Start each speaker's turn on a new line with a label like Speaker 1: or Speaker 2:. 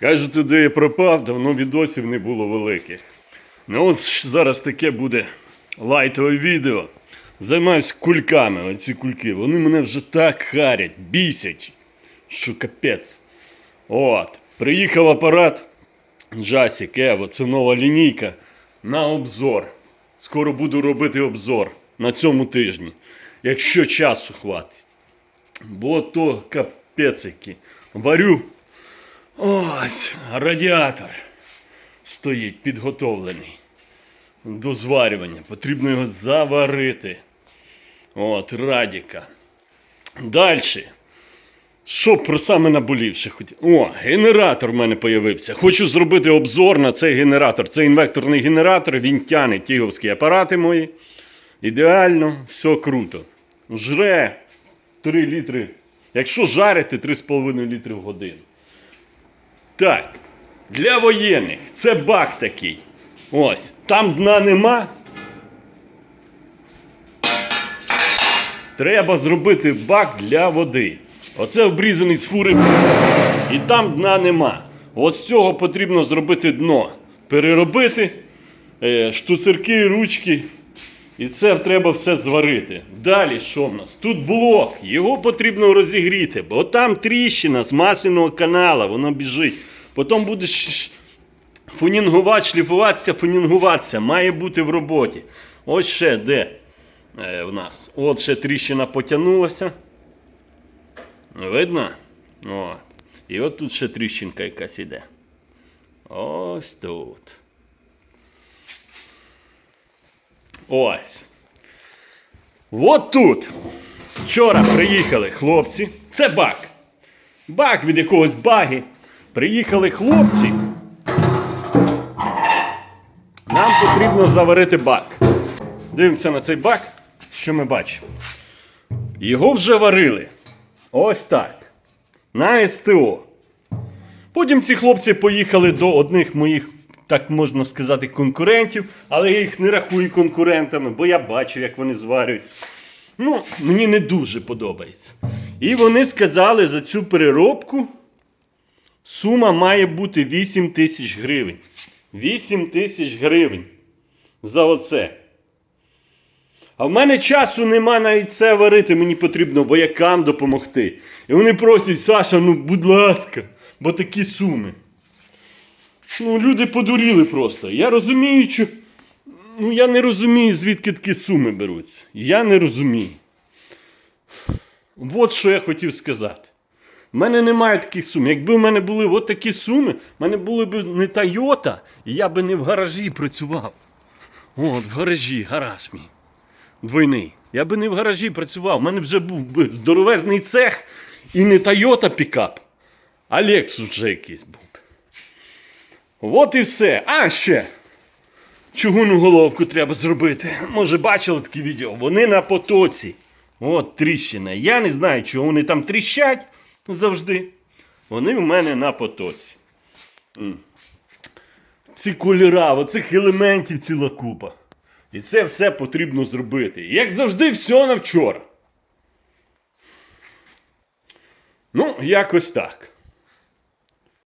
Speaker 1: Кажуть, туди я пропав, давно відосів не було великих. Ну от зараз таке буде лайтове відео. Займаюсь кульками, оці кульки. Вони мене вже так харять, бісять, що капець. От, приїхав апарат Джасік Evo, це нова лінійка на обзор. Скоро буду робити обзор на цьому тижні, якщо часу хватить. Бо то капець який. Варю. Ось радіатор стоїть підготовлений до зварювання. Потрібно його заварити. От, радіка. Далі. Що про саме наболівше? О, генератор в мене появився. Хочу зробити обзор на цей генератор. Це інвекторний генератор, він тяне тіговські апарати мої. Ідеально, все круто. Жре 3 літри. Якщо жарити 3,5 літри в годину. Так, для воєнних це бак такий. Ось, там дна нема. Треба зробити бак для води. Оце обрізаний з фури. І там дна нема. Ось з цього потрібно зробити дно. Переробити е, штуцерки, ручки. І це треба все зварити. Далі що в нас? Тут блок, його потрібно розігріти, бо там тріщина з масляного канала, воно біжить. Потім буде ш- ш- фунінгувати, шліфуватися, фунінгуватися. Має бути в роботі. Ось ще де е, в нас. От ще тріщина потягнулася. Видно? От. І от тут ще тріщинка якась іде. Ось тут. Ось. От тут. Вчора приїхали хлопці. Це бак. Бак від якогось баги. Приїхали хлопці. Нам потрібно заварити бак. Дивимося на цей бак. Що ми бачимо? Його вже варили. Ось так. На СТО. Потім ці хлопці поїхали до одних моїх, так можна сказати, конкурентів, але я їх не рахую конкурентами, бо я бачу, як вони зварюють. Ну, мені не дуже подобається. І вони сказали за цю переробку сума має бути 8 тисяч гривень. 8 тисяч гривень за оце. А в мене часу нема навіть це варити, мені потрібно воякам допомогти. І вони просять, Саша, ну будь ласка, бо такі суми. Ну, люди подуріли просто. Я розумію, що. Ну, я не розумію, звідки такі суми беруться. Я не розумію. От що я хотів сказати. У мене немає таких сум. Якби в мене були от такі суми, в мене були б не Тойота, і я би не в гаражі працював. От, в гаражі, гараж мій. Двойний. Я би не в гаражі працював. У мене вже був би здоровезний цех і не Toyota пікап, а Lexus вже якийсь був. От і все. А ще. Чугунну головку треба зробити. Може, бачили такі відео? Вони на потоці. От тріщина. Я не знаю, чого вони там тріщать завжди. Вони в мене на потоці. Ці кольора, оцих елементів ціла купа. І це все потрібно зробити. Як завжди, все на вчора. Ну, якось так.